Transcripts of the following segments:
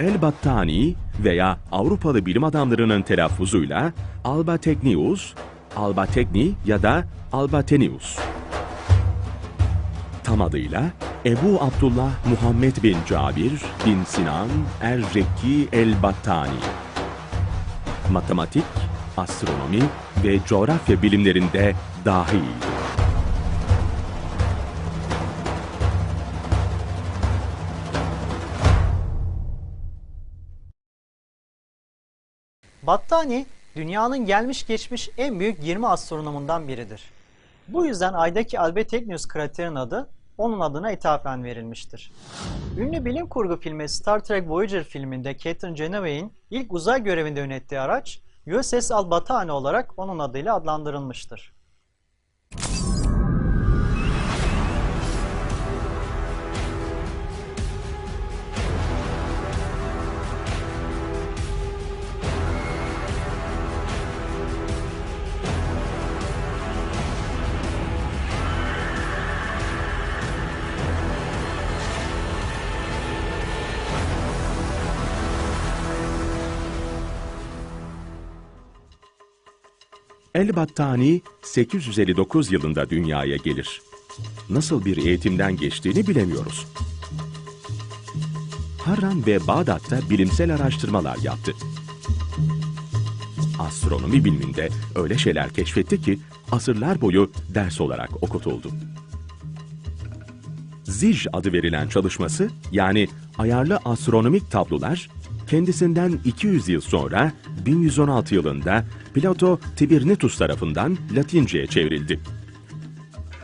El-Battani veya Avrupalı bilim adamlarının telaffuzuyla Albategnius, Albategni ya da Albatenius. Tam adıyla Ebu Abdullah Muhammed bin Cabir bin Sinan Er-Rekki El-Battani. Matematik, astronomi ve coğrafya bilimlerinde dahiydi. Battani, dünyanın gelmiş geçmiş en büyük 20 astronomundan biridir. Bu yüzden Ay'daki Albategnius kraterin adı onun adına ithafen verilmiştir. Ünlü bilim kurgu filmi Star Trek Voyager filminde Catherine Genevieve'in ilk uzay görevinde yönettiği araç USS Al-Battani olarak onun adıyla adlandırılmıştır. El-Battani 859 yılında dünyaya gelir. Nasıl bir eğitimden geçtiğini bilemiyoruz. Harran ve Bağdat'ta bilimsel araştırmalar yaptı. Astronomi biliminde öyle şeyler keşfetti ki asırlar boyu ders olarak okutuldu. Zij adı verilen çalışması yani ayarlı astronomik tablolar kendisinden 200 yıl sonra 1116 yılında Plato Tibernitus tarafından Latince'ye çevrildi.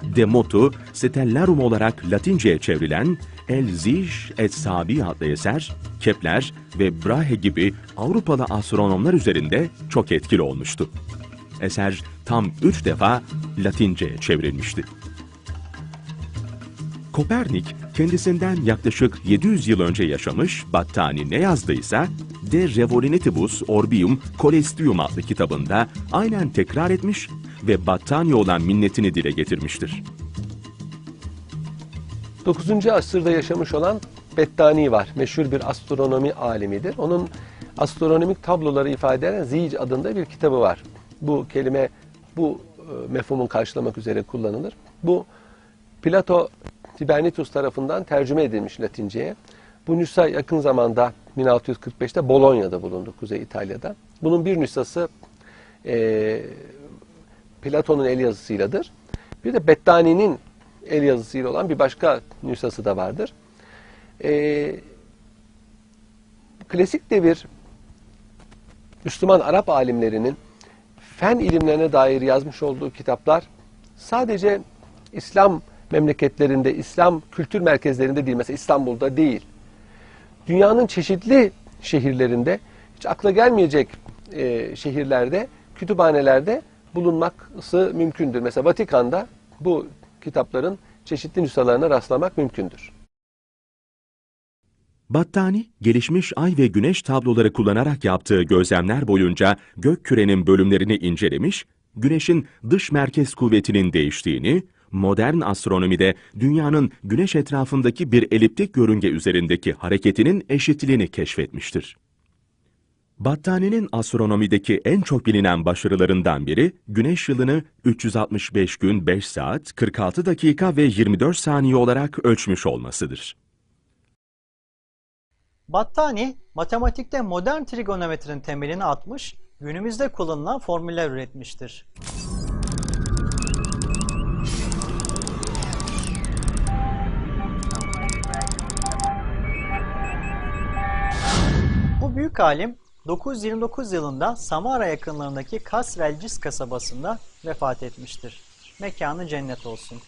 De motu Stellarum olarak Latince'ye çevrilen El Zij et Sabi adlı eser, Kepler ve Brahe gibi Avrupalı astronomlar üzerinde çok etkili olmuştu. Eser tam üç defa Latince'ye çevrilmişti. Kopernik kendisinden yaklaşık 700 yıl önce yaşamış Battani ne yazdıysa De Revolutionibus Orbium Colestium adlı kitabında aynen tekrar etmiş ve Battani olan minnetini dile getirmiştir. 9. asırda yaşamış olan Bettani var. Meşhur bir astronomi alimidir. Onun astronomik tabloları ifade eden Zic adında bir kitabı var. Bu kelime bu e, mefhumun karşılamak üzere kullanılır. Bu Plato Tibernitus tarafından tercüme edilmiş Latince'ye. Bu nüsha yakın zamanda 1645'te Bolonya'da bulundu, Kuzey İtalya'da. Bunun bir nüshası e, Platon'un el yazısıyladır. Bir de Bettani'nin el yazısıyla olan bir başka nüshası da vardır. E, klasik devir Müslüman Arap alimlerinin fen ilimlerine dair yazmış olduğu kitaplar sadece İslam memleketlerinde, İslam kültür merkezlerinde değil, mesela İstanbul'da değil. Dünyanın çeşitli şehirlerinde, hiç akla gelmeyecek e, şehirlerde, kütüphanelerde bulunması mümkündür. Mesela Vatikan'da bu kitapların çeşitli nüshalarına rastlamak mümkündür. Battani, gelişmiş ay ve güneş tabloları kullanarak yaptığı gözlemler boyunca gök kürenin bölümlerini incelemiş, güneşin dış merkez kuvvetinin değiştiğini, modern astronomide dünyanın güneş etrafındaki bir eliptik yörünge üzerindeki hareketinin eşitliğini keşfetmiştir. Battani'nin astronomideki en çok bilinen başarılarından biri, güneş yılını 365 gün 5 saat, 46 dakika ve 24 saniye olarak ölçmüş olmasıdır. Battani, matematikte modern trigonometrinin temelini atmış, günümüzde kullanılan formüller üretmiştir. Büyük alim 929 yılında Samara yakınlarındaki Kasrelcis kasabasında vefat etmiştir. Mekanı cennet olsun.